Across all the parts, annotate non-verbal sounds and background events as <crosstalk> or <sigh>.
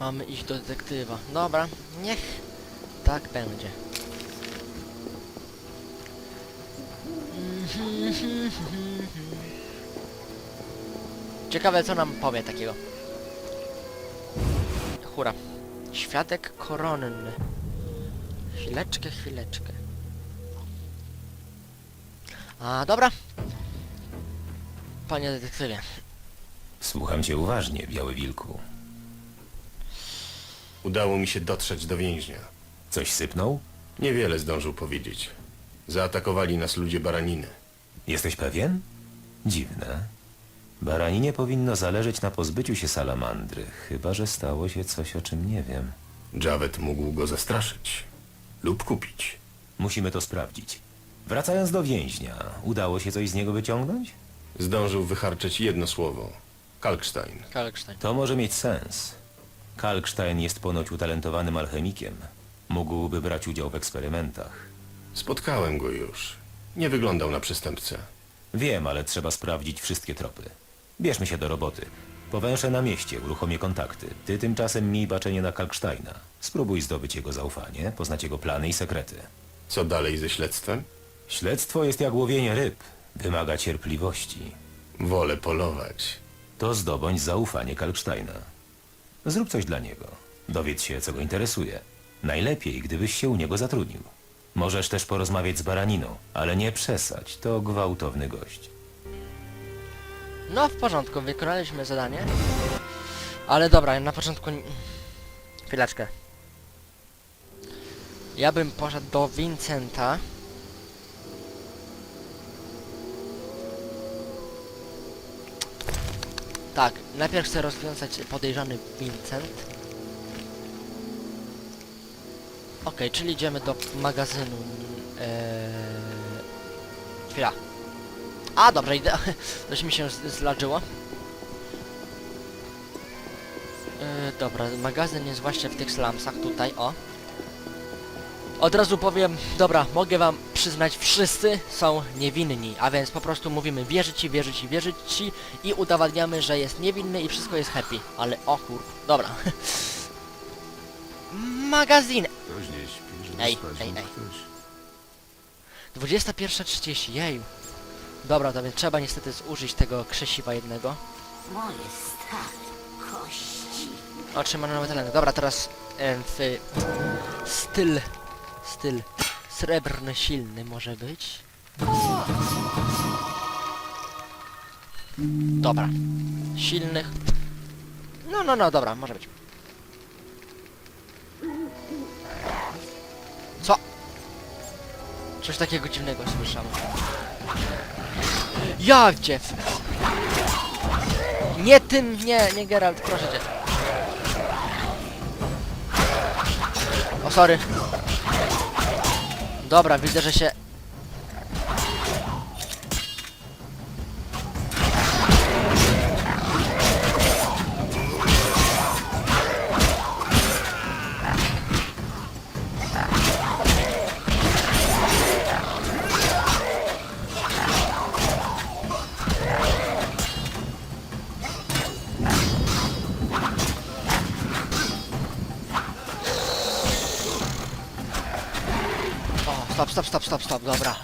Mamy iść do detektywa. Dobra, niech tak będzie. <laughs> Ciekawe co nam powie takiego. Hura. Świadek koronny. Chwileczkę, chwileczkę. A, dobra. Panie detektywie. Słucham cię uważnie, Biały Wilku. Udało mi się dotrzeć do więźnia. Coś sypnął? Niewiele zdążył powiedzieć. Zaatakowali nas ludzie baraniny. Jesteś pewien? Dziwne. Baraninie powinno zależeć na pozbyciu się salamandry, chyba że stało się coś, o czym nie wiem. Javet mógł go zastraszyć. Lub kupić. Musimy to sprawdzić. Wracając do więźnia, udało się coś z niego wyciągnąć? Zdążył wycharczyć jedno słowo. Kalkstein. Kalkstein. To może mieć sens. Kalkstein jest ponoć utalentowanym alchemikiem. Mógłby brać udział w eksperymentach. Spotkałem go już. Nie wyglądał na przestępcę. Wiem, ale trzeba sprawdzić wszystkie tropy. Bierzmy się do roboty. Powęszę na mieście, uruchomię kontakty. Ty tymczasem miej baczenie na Kalksteina. Spróbuj zdobyć jego zaufanie, poznać jego plany i sekrety. Co dalej ze śledztwem? Śledztwo jest jak łowienie ryb. Wymaga cierpliwości. Wolę polować. To zdobądź zaufanie Kalksteina. Zrób coś dla niego. Dowiedz się, co go interesuje. Najlepiej, gdybyś się u niego zatrudnił. Możesz też porozmawiać z Baraniną, ale nie przesadź, to gwałtowny gość. No w porządku, wykonaliśmy zadanie. Ale dobra, na początku... Chwileczkę. Ja bym poszedł do Vincenta. Tak, najpierw chcę rozwiązać podejrzany Vincent. Okej, czyli idziemy do magazynu. Eee... Chwila. A, dobra, idę. <laughs> Coś mi się z- zladżyło. Yy, dobra, magazyn jest właśnie w tych slumsach tutaj, o. Od razu powiem, dobra, mogę wam przyznać, wszyscy są niewinni, a więc po prostu mówimy wierzyć ci, wierzyć ci, wierzyć ci i udowadniamy, że jest niewinny i wszystko jest happy. Ale o kur... dobra. <laughs> Magazyn! Żeby Ej, spać ej, mógł ej. ktoś. 21.30, jeju. Dobra, to więc trzeba niestety zużyć tego krzesiwa jednego. Moje stare kości. Otrzymano nowy talent. Dobra, teraz w, styl, styl srebrny, silny może być. Dobra. Silnych. No, no, no, dobra, może być. Co? Coś takiego dziwnego słyszałem. Jak cię? Nie tym, nie, nie Geralt, proszę cię. O, sorry. Dobra, widzę, że się... stop, stop, stop, stop, stop, dobra.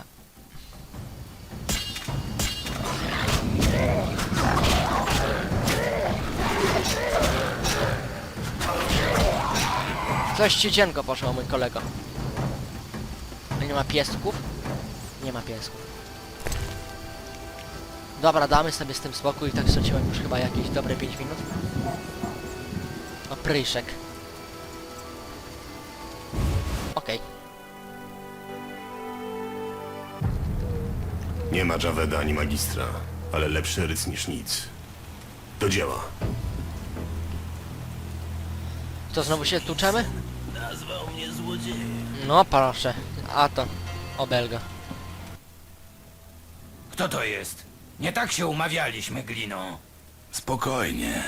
Coś ci poszło, mój kolego. Nie ma piesków? Nie ma piesków. Dobra, damy sobie z tym spokój. Tak straciłem już chyba jakieś dobre 5 minut. O, pryszek. Nie ma Javeda ani magistra, ale lepszy ryc niż nic. Do dzieła. To znowu się tłuczemy? Nazwał mnie złodziejem. No proszę, a to obelga. Kto to jest? Nie tak się umawialiśmy, Glino. Spokojnie.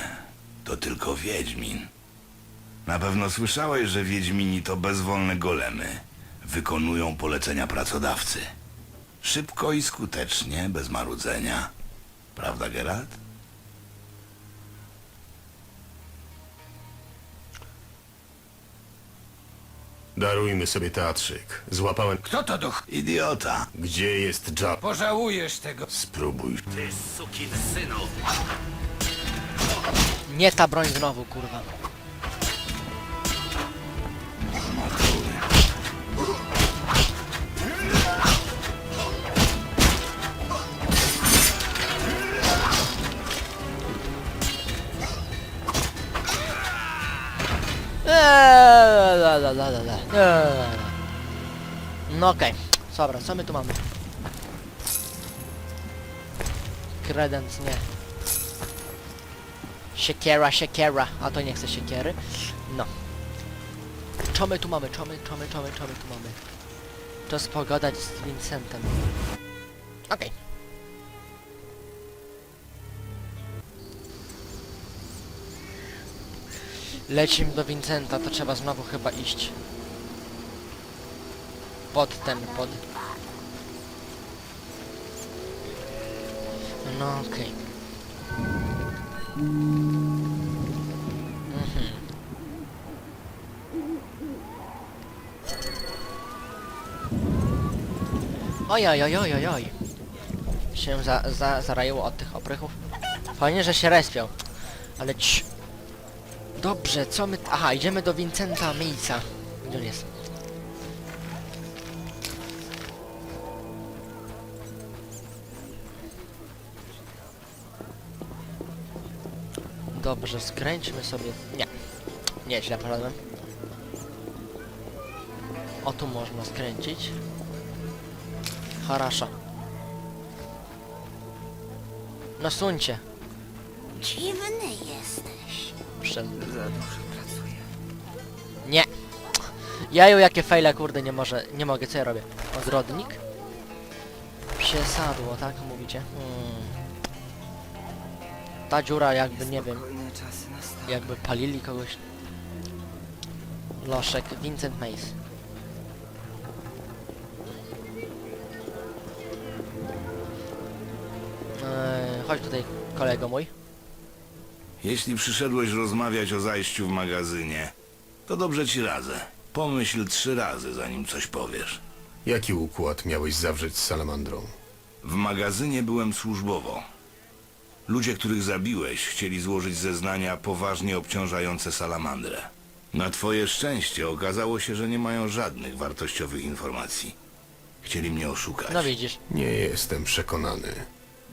To tylko Wiedźmin. Na pewno słyszałeś, że Wiedźmini to bezwolne golemy. Wykonują polecenia pracodawcy. Szybko i skutecznie, bez marudzenia. Prawda, Geralt? Darujmy sobie teatrzyk. Złapałem... Kto to duch. Idiota! Gdzie jest Jab? Pożałujesz tego. Spróbuj. Ty, sukin synu! Nie ta broń znowu, kurwa. La, la, la, la, la. Eee. No okej, dobra, co my tu mamy? Kredens, nie. Siekiera, siekiera, a to nie chcę siekiery. No. Co my tu mamy, co my, co my, co my, co my tu mamy? Czas pogadać z Vincentem. Okej. Lecimy do Vincenta, to trzeba znowu chyba iść. Pod ten, pod... No okej. Mhm. Oj, oj, oj, oj, oj. Się za, za, zaraiło od tych oprychów. Fajnie, że się respią. Ale cii. Dobrze, co my... Aha, idziemy do Vincenta Miejsca. Gdzie on jest? Dobrze, skręćmy sobie... Nie. Nie, źle poszedłem. O, tu można skręcić. Harasza. No suńcie. Dziwny jesteś. Przed... Nie. Jaju, jakie fejle, kurde, nie może... Nie mogę, co ja robię? Ogrodnik? Przesadło, tak mówicie? Hmm. Ta dziura jakby, nie wiem... Jakby palili kogoś. Loszek, Vincent Mace. Eee, chodź tutaj, kolego mój. Jeśli przyszedłeś rozmawiać o zajściu w magazynie, to dobrze ci radzę. Pomyśl trzy razy, zanim coś powiesz. Jaki układ miałeś zawrzeć z salamandrą? W magazynie byłem służbowo. Ludzie, których zabiłeś, chcieli złożyć zeznania poważnie obciążające salamandrę. Na twoje szczęście okazało się, że nie mają żadnych wartościowych informacji. Chcieli mnie oszukać. No widzisz. Nie jestem przekonany.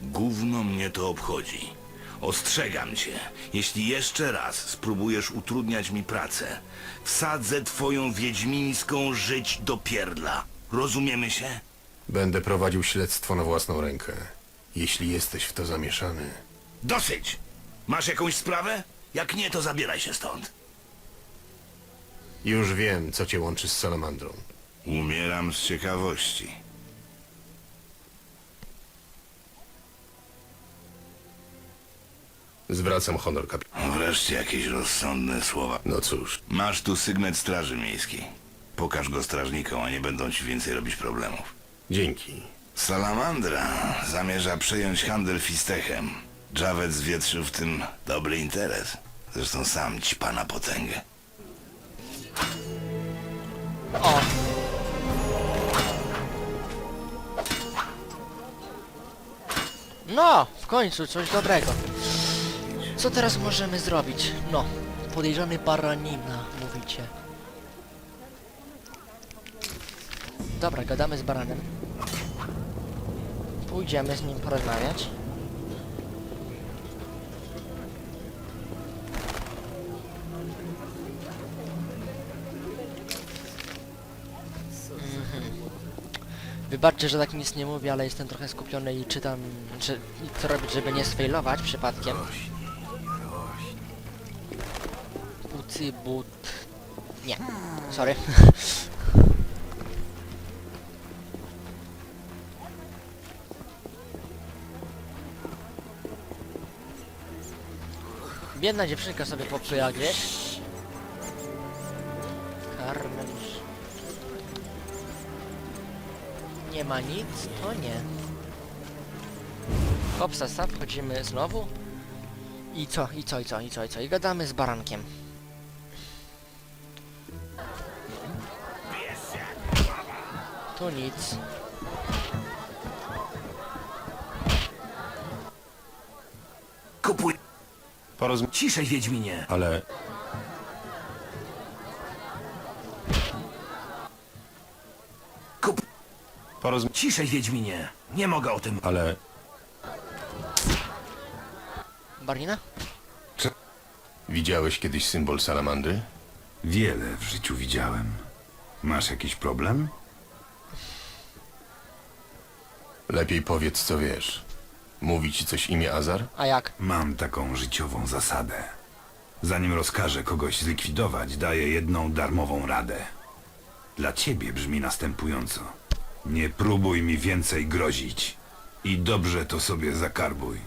Gówno mnie to obchodzi. Ostrzegam cię, jeśli jeszcze raz spróbujesz utrudniać mi pracę, wsadzę twoją wiedźmińską żyć do pierdla. Rozumiemy się? Będę prowadził śledztwo na własną rękę. Jeśli jesteś w to zamieszany, Dosyć! Masz jakąś sprawę? Jak nie, to zabieraj się stąd. już wiem, co cię łączy z salamandrą. Umieram z ciekawości. Zwracam honor kap... Wreszcie jakieś rozsądne słowa. No cóż, Masz tu sygnet Straży Miejskiej. Pokaż go strażnikom, a nie będą ci więcej robić problemów. dzięki. Salamandra zamierza przejąć handel fistechem. Javed zwietrzył w tym dobry interes. Zresztą sam ci pana potęgę. O! No, w końcu coś dobrego. Co teraz możemy zrobić? No, podejrzany baranina, mówicie. Dobra, gadamy z baranem. Pójdziemy z nim porozmawiać. Wybaczcie, że tak nic nie mówię, ale jestem trochę skupiony i czytam, czy, co robić, żeby nie sfailować przypadkiem. Nie, sorry. Biedna dziewczynka sobie popyla gdzieś. Carmen. Nie ma nic, to nie. Hop, sasa, wchodzimy znowu. I co, i co, i co, i co, i co? I gadamy z barankiem. Tu nic. Kupuj... Porozm... Ciszej, Wiedźminie. Ale... Kup... Porozm... Ciszej, Wiedźminie. Nie mogę o tym... Ale... Barnina? Widziałeś kiedyś symbol salamandry? Wiele w życiu widziałem. Masz jakiś problem? Lepiej powiedz, co wiesz. Mówi ci coś imię Azar? A jak? Mam taką życiową zasadę. Zanim rozkażę kogoś zlikwidować, daję jedną darmową radę. Dla ciebie brzmi następująco. Nie próbuj mi więcej grozić. I dobrze to sobie zakarbuj.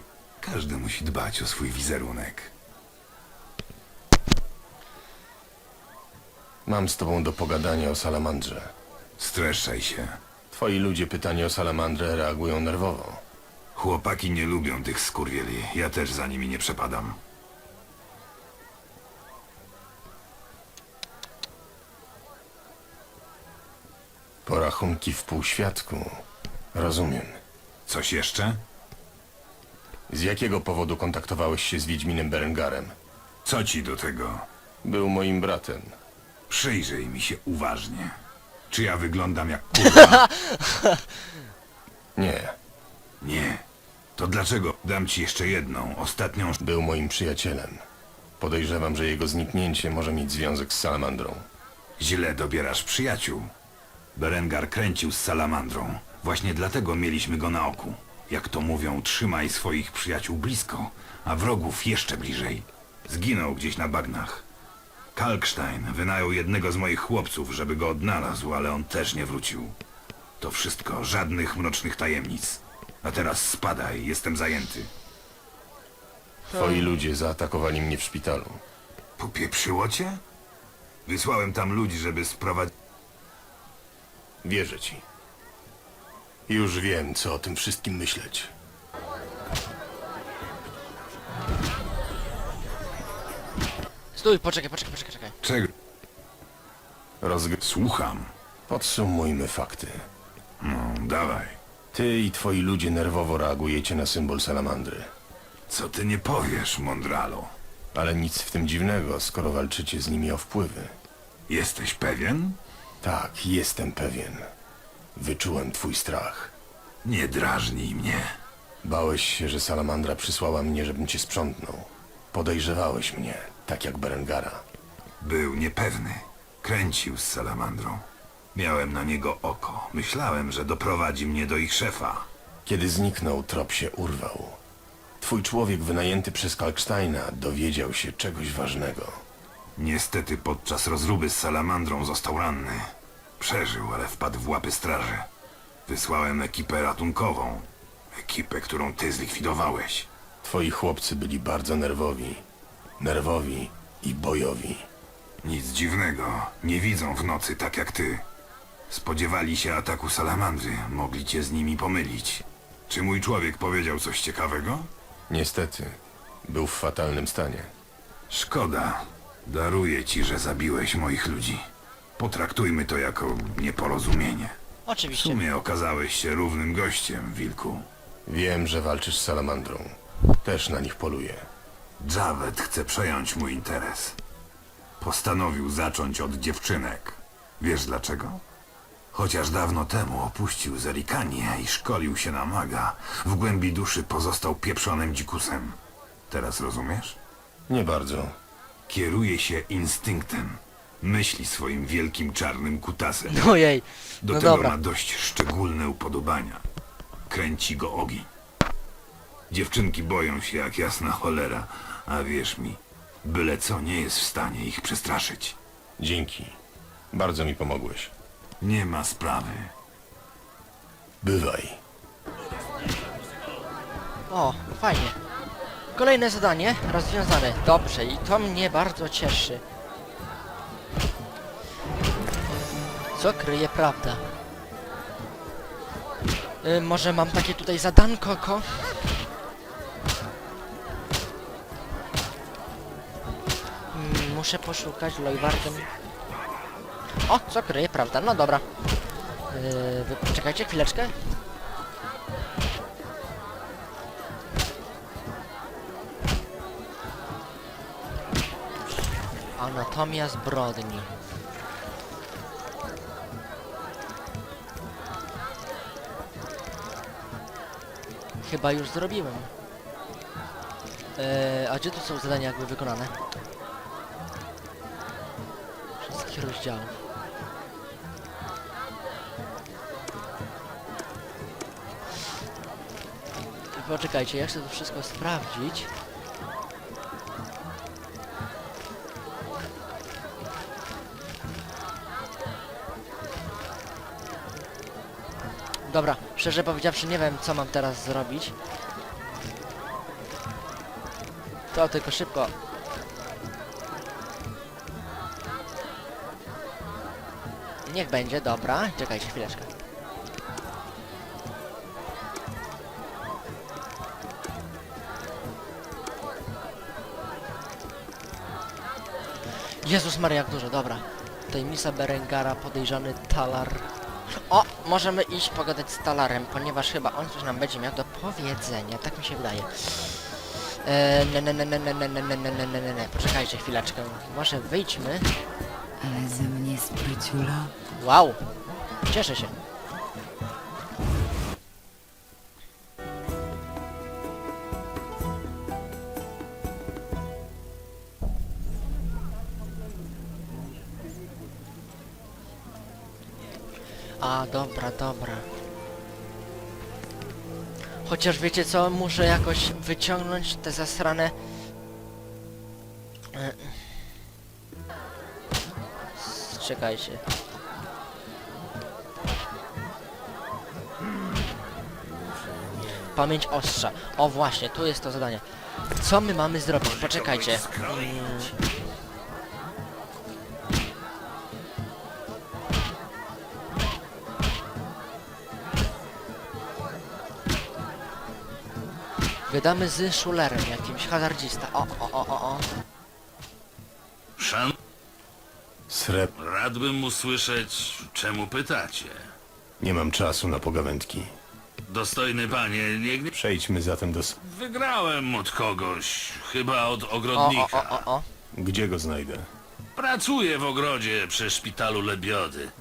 Każdy musi dbać o swój wizerunek. Mam z tobą do pogadania o salamandrze. Streszczaj się. Twoi ludzie pytanie o salamandrę reagują nerwowo. Chłopaki nie lubią tych skurwieli. Ja też za nimi nie przepadam. Porachunki w półświadku. Rozumiem. Coś jeszcze? Z jakiego powodu kontaktowałeś się z Wiedźminem Berengarem? Co ci do tego? Był moim bratem. Przyjrzyj mi się uważnie. Czy ja wyglądam jak kurwa? <laughs> Nie, Nie. To dlaczego? Dam ci jeszcze jedną, ostatnią. był moim przyjacielem. Podejrzewam, że jego zniknięcie może mieć związek z salamandrą. Źle dobierasz przyjaciół. Berengar kręcił z salamandrą. Właśnie dlatego mieliśmy go na oku. Jak to mówią, trzymaj swoich przyjaciół blisko, a wrogów jeszcze bliżej. Zginął gdzieś na bagnach. Kalkstein wynajął jednego z moich chłopców, żeby go odnalazł, ale on też nie wrócił. To wszystko, żadnych mrocznych tajemnic. A teraz spadaj, jestem zajęty. Twoi ludzie zaatakowali mnie w szpitalu. Popieprzyło cię? Wysłałem tam ludzi, żeby sprowadzić... Wierzę ci. Już wiem, co o tym wszystkim myśleć. Stój, poczekaj, poczekaj, poczekaj, czekaj. Czego? Rozg... Słucham. Podsumujmy fakty. No, dawaj. Ty i twoi ludzie nerwowo reagujecie na symbol salamandry. Co ty nie powiesz, Mondralo? Ale nic w tym dziwnego, skoro walczycie z nimi o wpływy. Jesteś pewien? Tak, jestem pewien. Wyczułem twój strach. Nie drażnij mnie. Bałeś się, że salamandra przysłała mnie, żebym cię sprzątnął. Podejrzewałeś mnie, tak jak Berengara. Był niepewny. Kręcił z salamandrą. Miałem na niego oko. Myślałem, że doprowadzi mnie do ich szefa. Kiedy zniknął, trop się urwał. Twój człowiek wynajęty przez Kalksteina dowiedział się czegoś ważnego. Niestety podczas rozruby z salamandrą został ranny. Przeżył, ale wpadł w łapy straży. Wysłałem ekipę ratunkową. Ekipę, którą ty zlikwidowałeś. Twoi chłopcy byli bardzo nerwowi. Nerwowi i bojowi. Nic dziwnego. Nie widzą w nocy tak jak ty. Spodziewali się ataku salamandry. Mogli cię z nimi pomylić. Czy mój człowiek powiedział coś ciekawego? Niestety, był w fatalnym stanie. Szkoda. Daruję ci, że zabiłeś moich ludzi. Potraktujmy to jako nieporozumienie. W Oczywiście. sumie okazałeś się równym gościem, wilku. Wiem, że walczysz z salamandrą. Też na nich poluję. Javed chce przejąć mój interes. Postanowił zacząć od dziewczynek. Wiesz dlaczego? Chociaż dawno temu opuścił Zerikanię i szkolił się na maga, w głębi duszy pozostał pieprzonym dzikusem. Teraz rozumiesz? Nie bardzo. Kieruje się instynktem. Myśli swoim wielkim czarnym kutasem. Ojej. Do No tego dobra. ma dość szczególne upodobania. Kręci go ogień. Dziewczynki boją się jak jasna cholera, a wierz mi, byle co nie jest w stanie ich przestraszyć. Dzięki. Bardzo mi pomogłeś. Nie ma sprawy. Bywaj. O, fajnie. Kolejne zadanie rozwiązane. Dobrze, i to mnie bardzo cieszy. Co kryje prawda? Y, może mam takie tutaj zadanko, ko? Muszę poszukać Lojwarden. O, co kryje prawda? No dobra. Yy, wy poczekajcie chwileczkę. Anatomia zbrodni. Chyba już zrobiłem. Eee, a gdzie tu są zadania jakby wykonane? Rozdziałów. Poczekajcie, ja chcę to wszystko sprawdzić. Dobra, szczerze powiedziawszy nie wiem co mam teraz zrobić. To tylko szybko. Niech będzie, dobra. Czekajcie chwileczkę. Jezus Maria, jak dużo, dobra. Tajemnica Berengara, podejrzany Talar. O, możemy iść pogadać z Talarem, ponieważ chyba on coś nam będzie miał do powiedzenia, tak mi się wydaje. Eee, ne, ne, ne, ne, ne, ne, ne, ne, ne, ne, ne, ne. Poczekajcie chwileczkę. Może wyjdźmy. Ale ze mnie spryciula. Wow! Cieszę się. A, dobra, dobra. Chociaż wiecie co, muszę jakoś wyciągnąć te zasrane... E, Czekajcie. Pamięć ostrza. O właśnie, tu jest to zadanie. Co my mamy zrobić? Poczekajcie. Mm. Wydamy z szulerem jakimś, hazardzista. O, o, o, o, o. Szan, Sreb... radbym usłyszeć, czemu pytacie. Nie mam czasu na pogawędki. Dostojny panie, nie gnie... Przejdźmy zatem do... s- Wygrałem od kogoś, chyba od O, o, ogrodnika. o, o, o. Gdzie go znajdę? Pracuję w ogrodzie przy szpitalu Lebiody.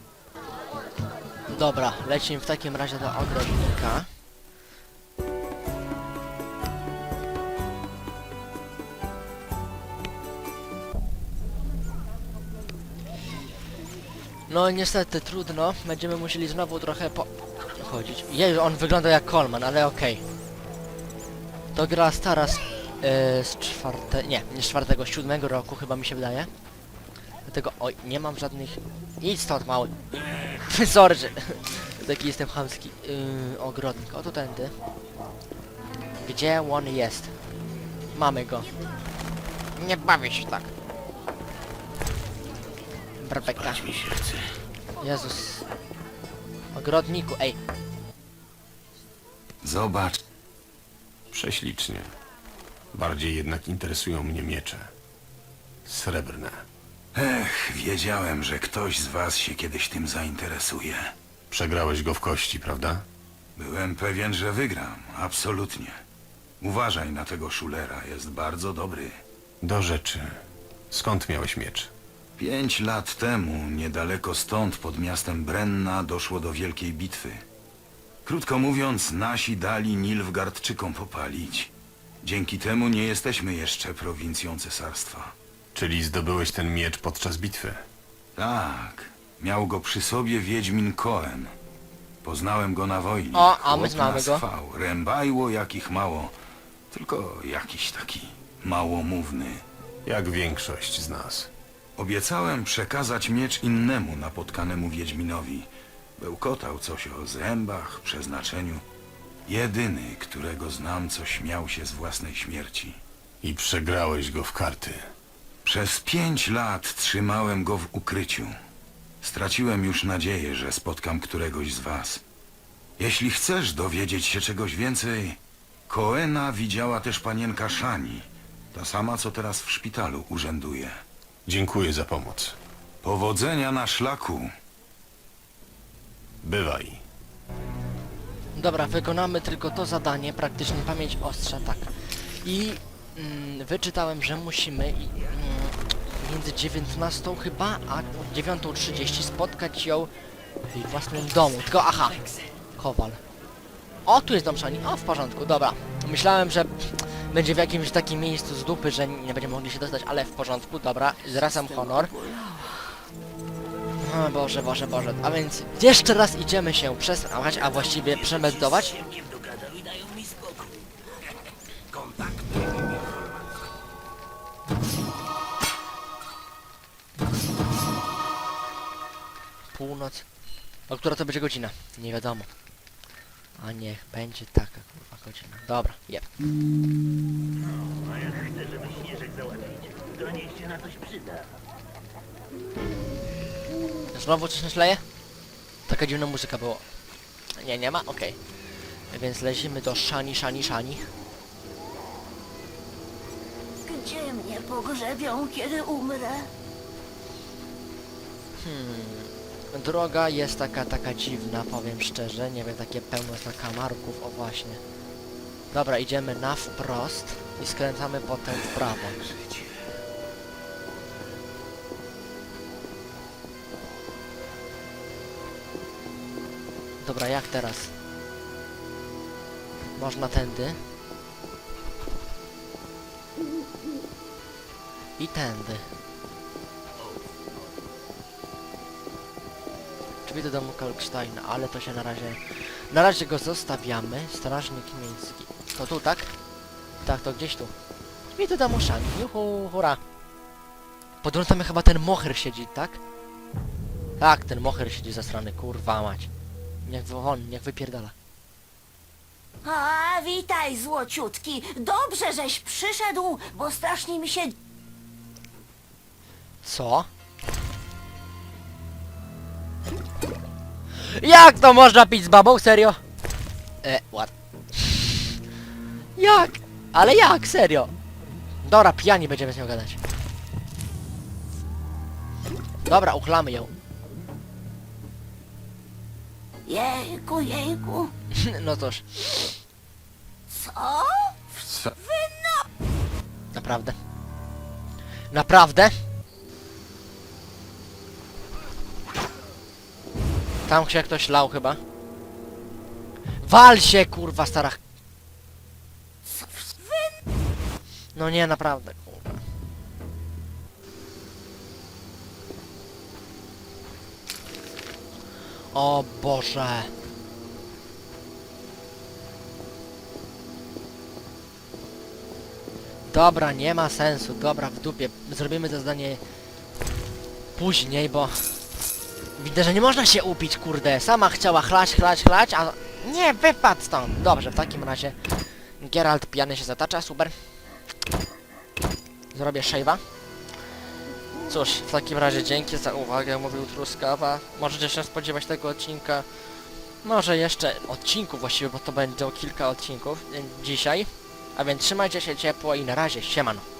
Dobra, lecimy w takim razie do ogrodnika. No niestety trudno, będziemy musieli znowu trochę po... chodzić. On wygląda jak Coleman, ale okej. To gra stara z, e, z czwarte... nie, nie z czwartego, z siódmego roku chyba mi się wydaje. Dlatego, oj, nie mam żadnych... Idź stąd, mały. <laughs> Sorry, że... <laughs> Taki jestem chamski. Yy, ogrodnik, oto tędy. Gdzie on jest? Mamy go. Nie bawię się tak. Chce. Jezus. Ogrodniku, ej. Zobacz. Prześlicznie. Bardziej jednak interesują mnie miecze. Srebrne. Ech, wiedziałem, że ktoś z was się kiedyś tym zainteresuje. Przegrałeś go w kości, prawda? Byłem pewien, że wygram, absolutnie. Uważaj na tego szulera, jest bardzo dobry. Do rzeczy. Skąd miałeś miecz? Pięć lat temu, niedaleko stąd, pod miastem Brenna, doszło do wielkiej bitwy. Krótko mówiąc, nasi dali Nilfgardczykom popalić. Dzięki temu nie jesteśmy jeszcze prowincją cesarstwa. Czyli zdobyłeś ten miecz podczas bitwy? Tak, miał go przy sobie Wiedźmin Koen. Poznałem go na wojnie. O, a my Chłop znamy nas go. Chwał. Rębajło jakich mało, tylko jakiś taki małomówny. Jak większość z nas. Obiecałem przekazać miecz innemu napotkanemu Wiedźminowi. Bełkotał coś o zębach, przeznaczeniu. Jedyny, którego znam, co śmiał się z własnej śmierci. I przegrałeś go w karty. Przez pięć lat trzymałem go w ukryciu. Straciłem już nadzieję, że spotkam któregoś z was. Jeśli chcesz dowiedzieć się czegoś więcej, Koena widziała też panienka Szani, ta sama, co teraz w szpitalu urzęduje. Dziękuję za pomoc. Powodzenia na szlaku. Bywaj. Dobra, wykonamy tylko to zadanie, praktycznie pamięć ostrza, tak. I mm, wyczytałem, że musimy i, mm, między 19 chyba, a 9.30 spotkać ją w jej własnym domu. Tylko aha, Kowal. O, tu jest dom Szani. O, w porządku, dobra. Myślałem, że będzie w jakimś takim miejscu z dupy, że nie będziemy mogli się dostać, ale w porządku, dobra. Zwracam honor. O Boże, Boże, Boże. A więc jeszcze raz idziemy się przesprawać, a właściwie przemedytować. Północ. O która to będzie godzina? Nie wiadomo. A niech będzie taka godzina. Dobra, jeb. Znowu coś nas leje? Taka dziwna muzyka było. Nie, nie ma? Okej. Więc lecimy do Szani, Szani, Szani. Gdzie mnie pogrzebią, kiedy umrę? Droga jest taka, taka dziwna, powiem szczerze. Nie wiem, takie pełne zakamarków. O właśnie. Dobra, idziemy na wprost i skręcamy potem w prawo. Dobra, jak teraz? Można tędy. I tędy. Drzwi do domu Kalksteina, ale to się na razie... Na razie go zostawiamy. Strażnik miejski. To tu, tak? Tak, to gdzieś tu. Drzwi do domu Szani. Juhu, hura. Pod gruntami chyba ten moher siedzi, tak? Tak, ten moher siedzi zasrany, kurwa mać. Niech on, niech wypierdala. A, witaj, złociutki. Dobrze, żeś przyszedł, bo strasznie mi się... Co? Jak to można pić z babą? Serio? E, what? Jak? Ale jak? Serio? Dobra, pijani będziemy z nią gadać. Dobra, uchlamy ją. Jejku, jejku. <laughs> no toż, Co? Co? naprawdę. Naprawdę? Tam się ktoś lał chyba. Wal się, kurwa, stara. No nie, naprawdę, kurwa. O Boże. Dobra, nie ma sensu. Dobra, w dupie. Zrobimy to zdanie później, bo widzę, że nie można się upić, kurde. Sama chciała chlać, chlać, chlać, a nie, wypadł stąd. Dobrze, w takim razie Geralt pijany się zatacza, super. Zrobię shave'a. Cóż, w takim razie dzięki za uwagę, mówił Truskawa. Możecie się spodziewać tego odcinka. Może jeszcze odcinku właściwie, bo to będzie kilka odcinków e, dzisiaj. A więc trzymajcie się ciepło i na razie, siemano.